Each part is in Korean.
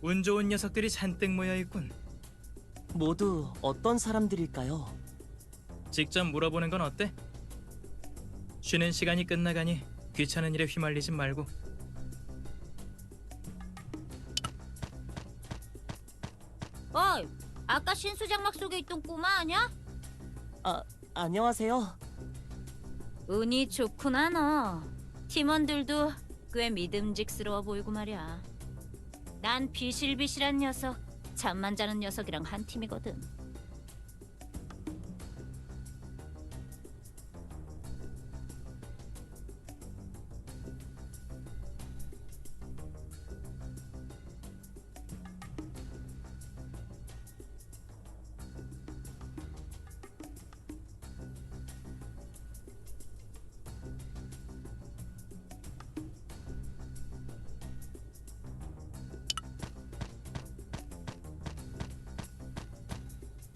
운 좋은 녀석들이 잔뜩 모여 있군. 모두 어떤 사람들일까요? 직접 물어보는 건 어때? 쉬는 시간이 끝나가니 귀찮은 일에 휘말리지 말고 어이, 아까 신수장막 속에 있던 꼬마 아니야? 아, 안녕하세요. 운이 좋구나 너. 팀원들도 꽤 믿음직스러워 보이고 말이야. 난 비실비실한 녀석, 잠만 자는 녀석이랑 한 팀이거든.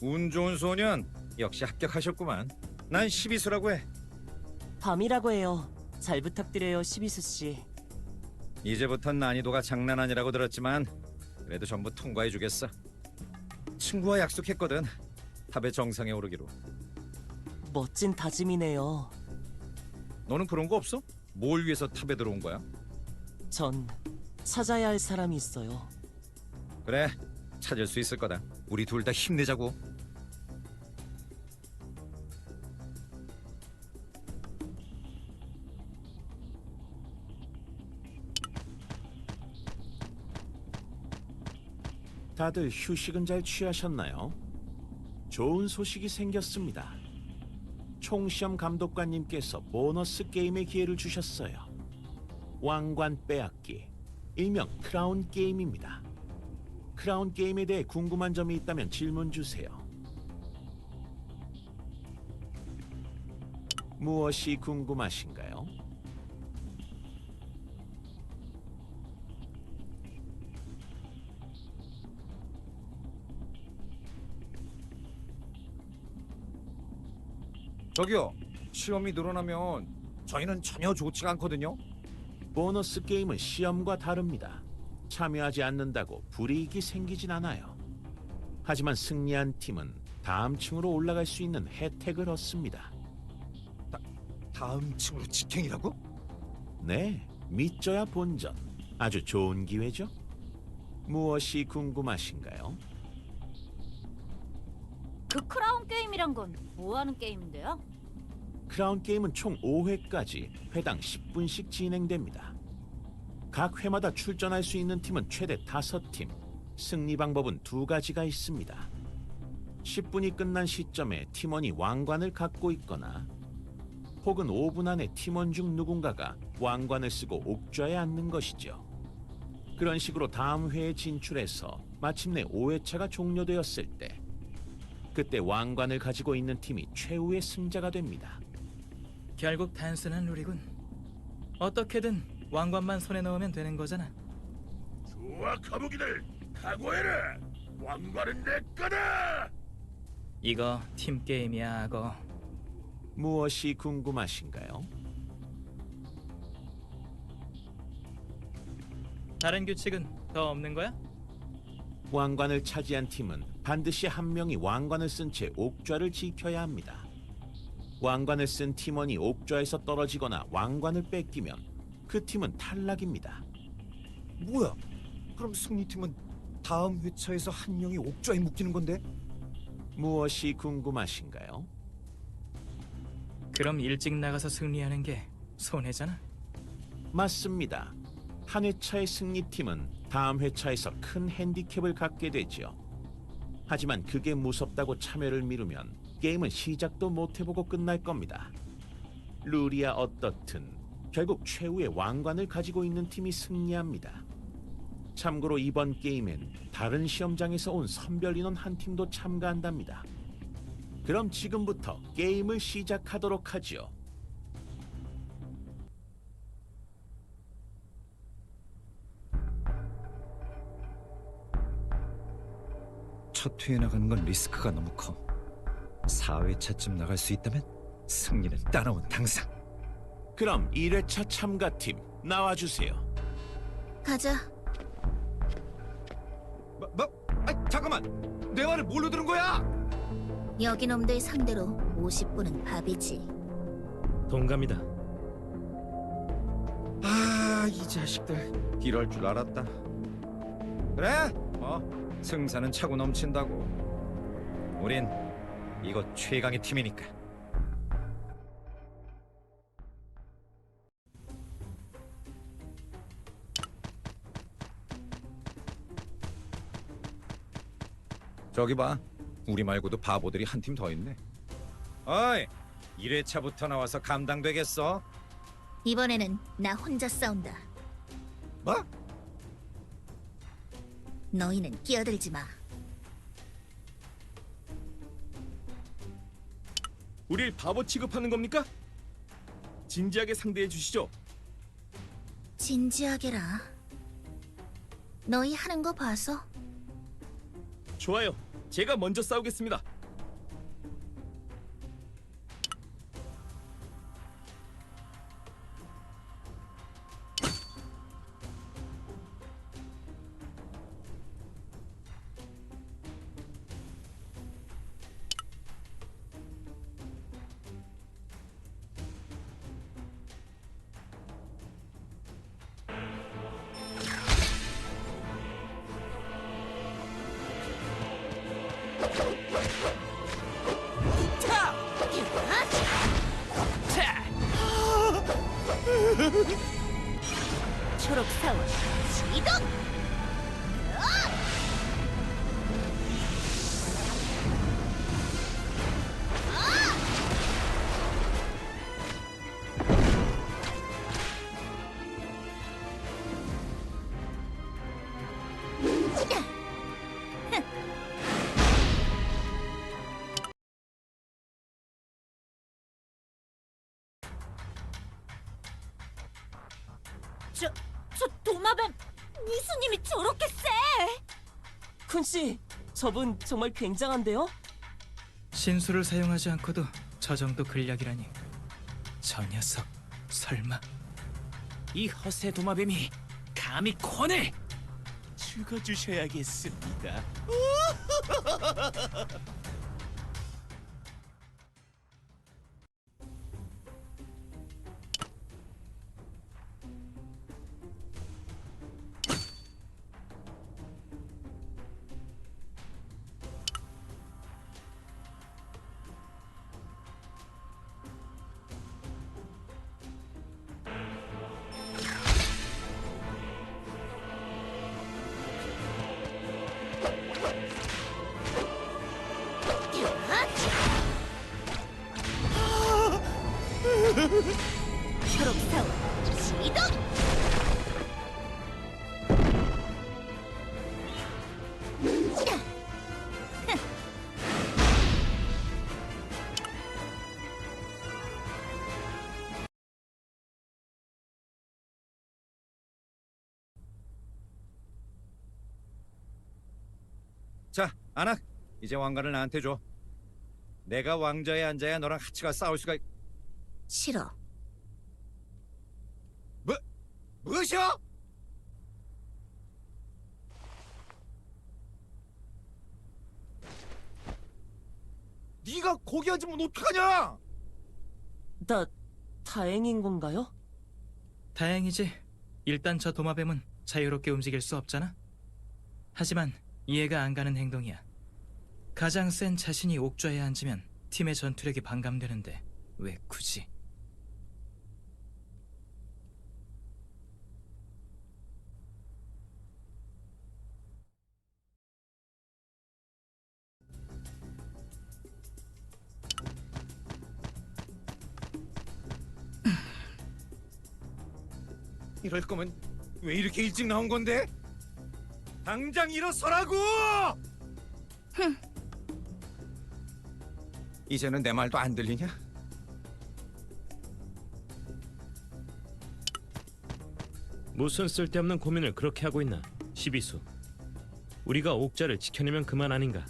운 좋은 소년 역시 합격하셨구만. 난 시비수라고 해. 밤이라고 해요. 잘 부탁드려요, 시비수 씨. 이제부턴 난이도가 장난 아니라고 들었지만 그래도 전부 통과해 주겠어. 친구와 약속했거든. 탑의 정상에 오르기로. 멋진 다짐이네요. 너는 그런 거 없어? 뭘 위해서 탑에 들어온 거야? 전 찾아야 할 사람이 있어요. 그래, 찾을 수 있을 거다. 우리 둘 다 힘내자고. 다들 휴식은 잘 취하셨나요? 좋은 소식이 생겼습니다. 총시험 감독관님께서 보너스 게임의 기회를 주셨어요. 왕관 빼앗기, 일명 크라운 게임입니다. 크라운 게임에 대해 궁금한 점이 있다면 질문 주세요. 무엇이 궁금하신가요? 저기요, 시험이 늘어나면 저희는 전혀 좋지가 않거든요. 보너스 게임은 시험과 다릅니다. 참여하지 않는다고 불이익이 생기진 않아요. 하지만 승리한 팀은 다음 층으로 올라갈 수 있는 혜택을 얻습니다. 다음 층으로 직행이라고? 네, 믿져야 본전. 아주 좋은 기회죠? 무엇이 궁금하신가요? 그 게임이란 건 뭐 하는 게임인데요? 크라운 게임은 총 5회까지 회당 10분씩 진행됩니다. 각 회마다 출전할 수 있는 팀은 최대 5팀. 승리 방법은 두 가지가 있습니다. 10분이 끝난 시점에 팀원이 왕관을 갖고 있거나 혹은 5분 안에 팀원 중 누군가가 왕관을 쓰고 옥좌에 앉는 것이죠. 그런 식으로 다음 회에 진출해서 마침내 5회차가 종료되었을 때 그때 왕관을 가지고 있는 팀이 최후의 승자가 됩니다. 결국 단순한 룰이군. 어떻게든 왕관만 손에 넣으면 되는 거잖아. 좋아 거북이들 각오해라 왕관은 내 거다 이거 팀 게임이야, 악어. 무엇이 궁금하신가요? 다른 규칙은 더 없는 거야? 왕관을 차지한 팀은 반드시 한 명이 왕관을 쓴 채 옥좌를 지켜야 합니다. 왕관을 쓴 팀원이 옥좌에서 떨어지거나 왕관을 뺏기면 그 팀은 탈락입니다. 뭐야? 그럼 승리팀은 다음 회차에서 한 명이 옥좌에 묶이는 건데? 무엇이 궁금하신가요? 그럼 일찍 나가서 승리하는 게 손해잖아. 맞습니다. 한 회차의 승리팀은 다음 회차에서 큰 핸디캡을 갖게 되죠. 하지만 그게 무섭다고 참여를 미루면 게임은 시작도 못 해보고 끝날 겁니다. 룰이야 어떻든 결국 최후의 왕관을 가지고 있는 팀이 승리합니다. 참고로 이번 게임엔 다른 시험장에서 온 선별 인원 한 팀도 참가한답니다. 그럼 지금부터 게임을 시작하도록 하죠. 첫 회에 나가는 건 리스크가 너무 커. 4회차쯤 나갈 수 있다면 승리는 따라온 당상. 그럼 1회차 참가팀 나와주세요. 가자. 잠깐만 내 말을 뭘로 들은 거야? 여기 놈들 상대로 50분은 밥이지. 동감이다. 아, 이 자식들 이럴 줄 알았다. 그래, 뭐 승산은 차고 넘친다고. 우린 이곳 최강의 팀이니까. 저기 봐, 우리 말고도 바보들이 한 팀 더 있네. 어이, 1회차부터 나와서 감당되겠어? 이번에는 나 혼자 싸운다. 뭐? 너희는 끼어들지 마. 우릴 바보 취급하는 겁니까? 진지하게 상대해 주시죠. 진지하게라. 너희 하는 거 봐서 좋아요. 제가 먼저 싸우겠습니다. 초록 사원 시동! 저, 저 도마뱀 무슨 힘이 저렇게 세? 쿤 씨, 저분 정말 굉장한데요? 신수를 사용하지 않고도 저 정도 근력이라니. 저 녀석 설마 이 허세 도마뱀이 감히 권을 죽어주셔야겠습니다. 시동! 자, 아낙, 이제 왕관을 나한테 줘. 내가 왕좌에 앉아야 너랑 하치가 싸울 수가. 있... 싫어. 뭐? 무엇이야? 네가 거기 앉으면 어떡하냐? 나 다행인 건가요? 다행이지. 일단 저 도마뱀은 자유롭게 움직일 수 없잖아. 하지만 이해가 안 가는 행동이야. 가장 센 자신이 옥좌에 앉으면 팀의 전투력이 반감되는데 왜 굳이? 이럴 거면 왜 이렇게 일찍 나온 건데? 당장 일어서라고! 이제는 내 말도 안 들리냐? 무슨 쓸데없는 고민을 그렇게 하고 있나? 시비수. 우리가 옥자를 지켜내면 그만 아닌가?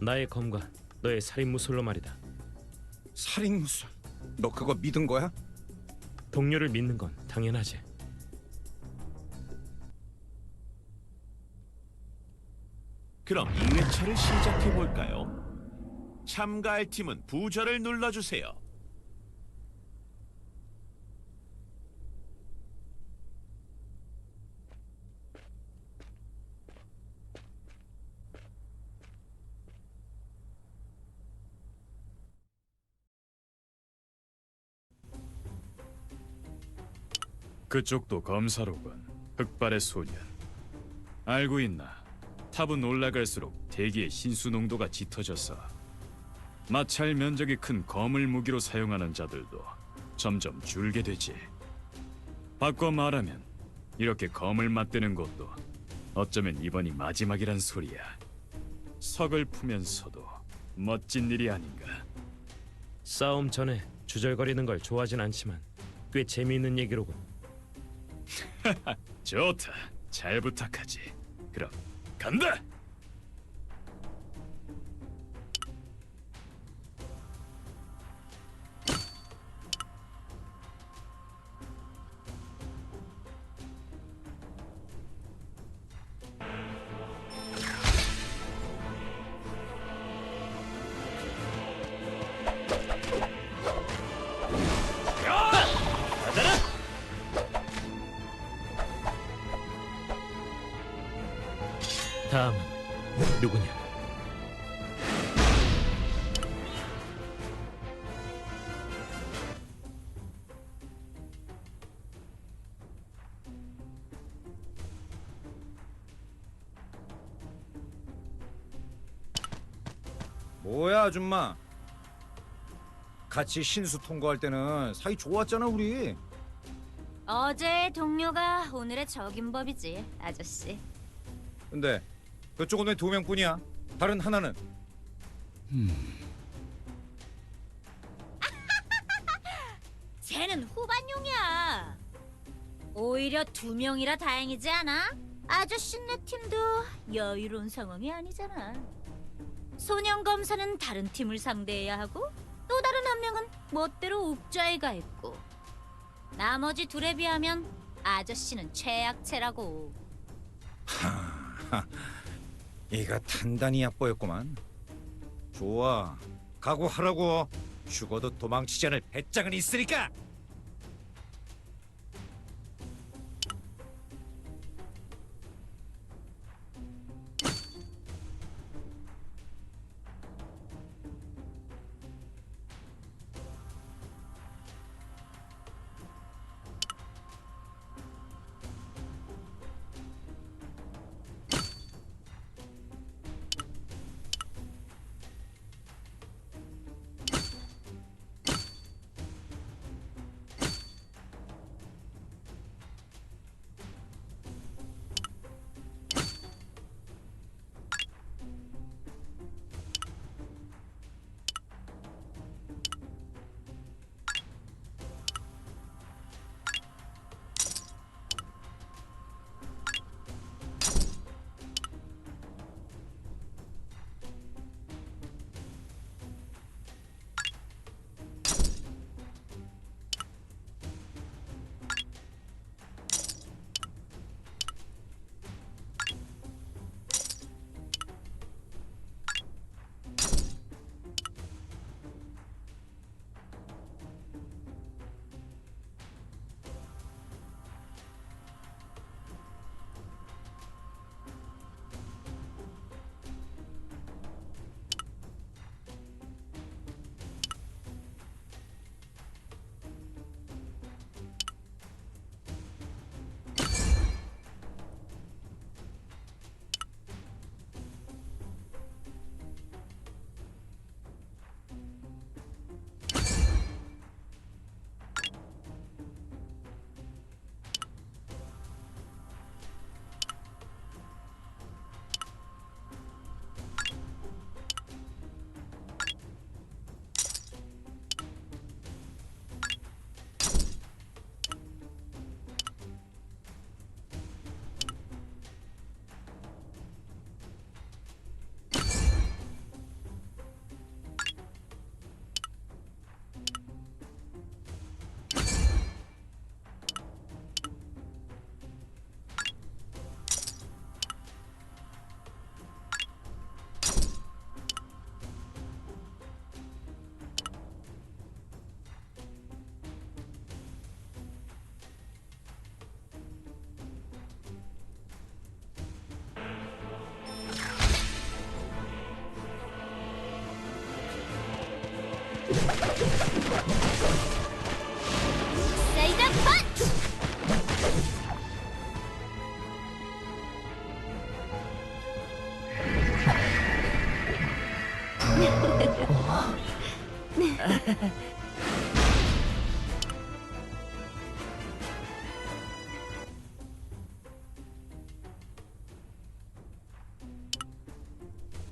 나의 검과 너의 살인 무술로 말이다. 살인 무술. 너 그거 믿은 거야? 동료를 믿는 건 당연하지. 그럼 2회차를 시작해 볼까요? 참가할 팀은 부저를 눌러주세요. 그쪽도 검사로군. 흑발의 소년. 알고 있나? 탑은 올라갈수록 대기의 신수 농도가 짙어져서 마찰 면적이 큰 검을 무기로 사용하는 자들도 점점 줄게 되지. 바꿔 말하면 이렇게 검을 맞대는 것도 어쩌면 이번이 마지막이란 소리야. 서글프면서도 멋진 일이 아닌가. 싸움 전에 주절거리는 걸 좋아하진 않지만 꽤 재미있는 얘기로군. 좋다. 잘 부탁하지. 그럼 간다. 뭐야 아줌마? 같이 신수 통과할 때는 사이 좋았잖아 우리. 어제 동료가 오늘의 적인 법이지, 아저씨. 근데 그쪽은 왜 두 명뿐이야? 다른 하나는? 쟤는 후반용이야. 오히려 두 명이라 다행이지 않아? 아저씨네 팀도 여유로운 상황이 아니잖아. 소년 검사는 다른 팀을 상대해야 하고 또 다른 한 명은 멋대로 옥좌에 가 있고 나머지 둘에 비하면 아저씨는 최약체라고. 이가 단단히 얕보였구만. 좋아, 각오하라고. 죽어도 도망치지 않을 배짱은 있으니까. Let's go.